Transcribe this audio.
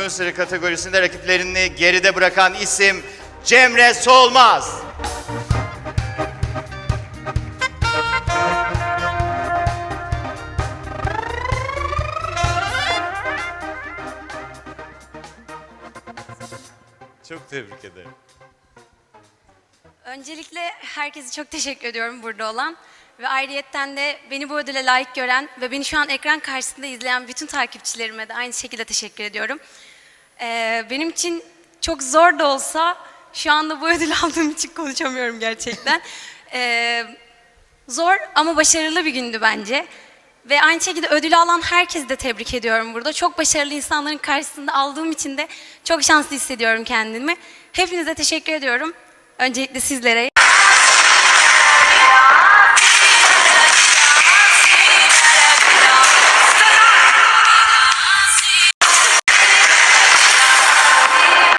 Loser kategorisinde rakiplerini geride bırakan isim Cemre Solmaz. Çok tebrik ederim. Öncelikle herkese çok teşekkür ediyorum burada olan ve ayrıyetten de beni bu ödüle layık gören ve beni şu an ekran karşısında izleyen bütün takipçilerime de aynı şekilde teşekkür ediyorum. Ee, benim için çok zor da olsa şu anda bu ödülü aldığım için konuşamıyorum gerçekten. Ee, zor ama başarılı bir gündü bence. Ve aynı şekilde ödülü alan herkesi de tebrik ediyorum burada. Çok başarılı insanların karşısında aldığım için de çok şanslı hissediyorum kendimi. Hepinize teşekkür ediyorum. Öncelikle sizlere